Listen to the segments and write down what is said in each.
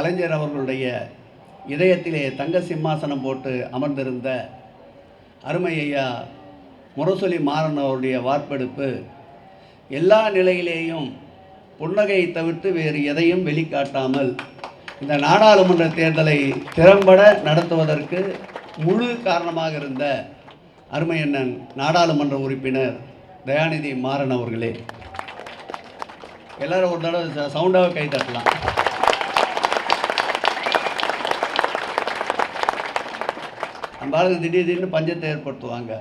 கலைஞர் அவர்களுடைய இதயத்திலே தங்க சிம்மாசனம் போட்டு அமர்ந்திருந்த அருமை ஐயா முரசொலி மாறன் அவருடைய வார்ப்பெடுப்பு எல்லா நிலையிலேயும் புன்னகையை தவிர்த்து வேறு எதையும் வெளிக்காட்டாமல் இந்த நாடாளுமன்ற தேர்தலை திறம்பட நடத்துவதற்கு முழு காரணமாக இருந்த அருமையண்ணன் நாடாளுமன்ற உறுப்பினர் தயாநிதி மாறன் அவர்களே. எல்லாரும் ஒரு தடவை சவுண்டாக கை தட்டலாம். நம்ம ஆளுங்க திடீர் திடீர்னு பஞ்சத்தை ஏற்படுத்துவாங்க.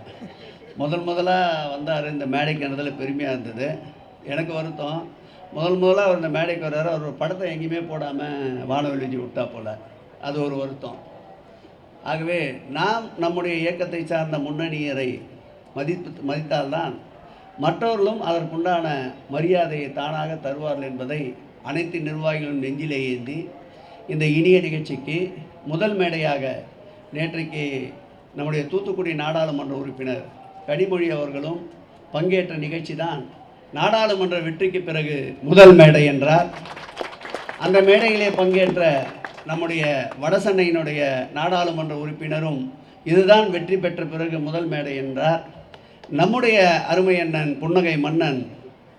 முதல் முதலாக வந்தார் இந்த மேடைக்கு இடத்துல பெருமையாக இருந்தது. எனக்கு வருத்தம். முதல் முதலாக அவர் இந்த மேடைக்கு வர்றாரு அவர் ஒரு படத்தை எங்கேயுமே போடாமல் வானவெளி விட்டா போல. அது ஒரு வருத்தம். ஆகவே நாம் நம்முடைய இயக்கத்தை சார்ந்த முன்னணியரை மதித்து மதித்தால்தான் மற்றவர்களும் அதற்குண்டான மரியாதையை தானாக தருவார்கள் என்பதை அனைத்து நிர்வாகிகளும் நெஞ்சிலே ஏந்தி இந்த இனிய நிகழ்ச்சிக்கு முதல் மேடையாக நேற்றைக்கு நம்முடைய தூத்துக்குடி நாடாளுமன்ற உறுப்பினர் கனிமொழி அவர்களும் பங்கேற்ற நிகழ்ச்சி தான் நாடாளுமன்ற வெற்றிக்கு பிறகு முதல் மேடை என்றார். அந்த மேடையிலே பங்கேற்ற நம்முடைய வடசென்னையினுடைய நாடாளுமன்ற உறுப்பினரும் இதுதான் வெற்றி பெற்ற பிறகு முதல் மேடை என்றார். நம்முடைய அருமை அண்ணன் புன்னகை மன்னன்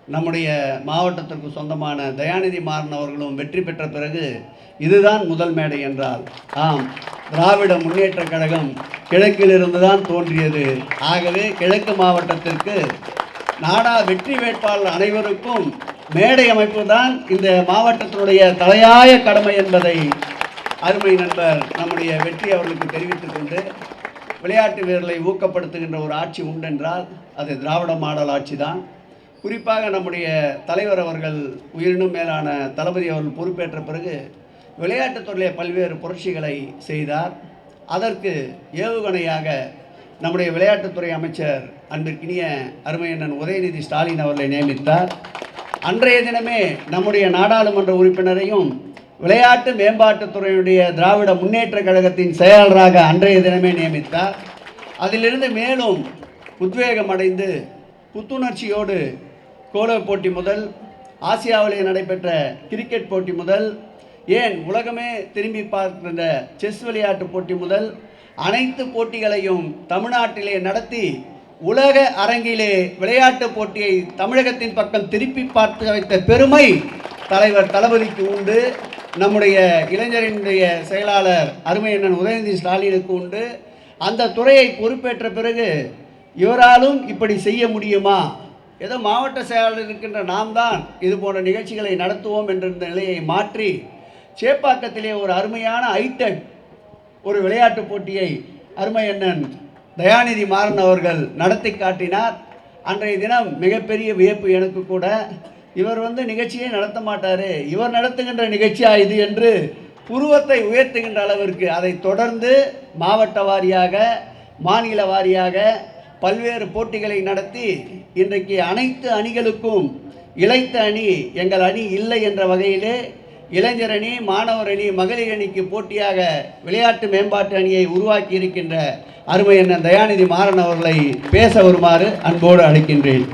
நம்முடைய மாவட்டத்திற்கு சொந்தமான தயாநிதி மாறன் அவர்களும் வெற்றி பெற்ற பிறகு இதுதான் முதல் மேடை என்றால் ஆம். திராவிட முன்னேற்றக் கழகம் கிழக்கிலிருந்து தான் தோன்றியது. ஆகவே கிழக்கு மாவட்டத்திற்கு நாடா வெற்றி வேட்பாளர் அனைவருக்கும் மேடை அமைப்பு தான் இந்த மாவட்டத்தினுடைய தலையாய கடமை என்பதை அருமை நண்பர் நம்முடைய வெற்றி அவர்களுக்கு தெரிவித்துக் கொண்டு விளையாட்டு வீரர்களை ஊக்கப்படுத்துகின்ற ஒரு ஆட்சி உண்டென்றால் அது திராவிட மாடல் ஆட்சி தான் குறிப்பாக நம்முடைய தலைவர் அவர்கள் உயிரினும் மேலான தளபதி அவர்கள் பொறுப்பேற்ற பிறகு விளையாட்டுத்துறையில் பல்வேறு புரட்சிகளை செய்தார். அதற்கு ஏவுகணையாக நம்முடைய விளையாட்டுத்துறை அமைச்சர் அன்பிற்கினிய அருமையண்ணன் உதயநிதி ஸ்டாலின் அவர்களை நியமித்தார். அன்றைய தினமே நம்முடைய நாடாளுமன்ற உறுப்பினரையும் விளையாட்டு மேம்பாட்டுத்துறையுடைய திராவிட முன்னேற்றக் கழகத்தின் செயலாளராக அன்றைய தினமே நியமித்தார். அதிலிருந்து மேலும் உத்வேகம் அடைந்து புத்துணர்ச்சியோடு கோலோ போட்டி முதல் ஆசியாவிலே நடைபெற்ற கிரிக்கெட் போட்டி முதல் ஏன் உலகமே திரும்பி பார்க்கின்ற செஸ் விளையாட்டு போட்டி முதல் அனைத்து போட்டிகளையும் தமிழ்நாட்டிலே நடத்தி உலக அரங்கிலே விளையாட்டு போட்டியை தமிழகத்தின் பக்கம் திருப்பி பார்த்து வைத்த பெருமை தலைவர் தளபதிக்கு உண்டு. நம்முடைய இளைஞரினுடைய செயலாளர் அருமையண்ணன் உதயநிதி ஸ்டாலினுக்கு உண்டு. அந்த துறையை பொறுப்பேற்ற பிறகு இவராலும் இப்படி செய்ய முடியுமா? ஏதோ மாவட்ட செயலாளர் இருக்கின்ற நாம் தான் இது போன்ற நிகழ்ச்சிகளை நடத்துவோம் என்ற நிலையை மாற்றி சேப்பாக்கத்திலே ஒரு அருமையான ஐட்டன் ஒரு விளையாட்டு போட்டியை அருமையண்ணன் தயாநிதி மாறன் அவர்கள் நடத்தி காட்டினார். அன்றைய தினம் மிகப்பெரிய வியப்பு எனக்கு கூட. இவர் வந்து நிகழ்ச்சியை நடத்த மாட்டார். இவர் நடத்துகின்ற நிகழ்ச்சியா இது என்று புருவத்தை உயர்த்துகின்ற அளவிற்கு அதை தொடர்ந்து மாவட்ட வாரியாக மாநில வாரியாக பல்வேறு போட்டிகளை நடத்தி இன்றைக்கு அனைத்து அணிகளுக்கும் இளைத்த அணி எங்கள் அணி இல்லை என்ற வகையிலே இளைஞரணி மாணவரணி மாணவர் அணி மகளிர் அணிக்கு போட்டியாக விளையாட்டு மேம்பாட்டு அணியை உருவாக்கி இருக்கின்ற அருமை அண்ணன் தயாநிதி மாறன் அவர்களை பேச வருமாறு அன்போடு அழைக்கின்றேன்.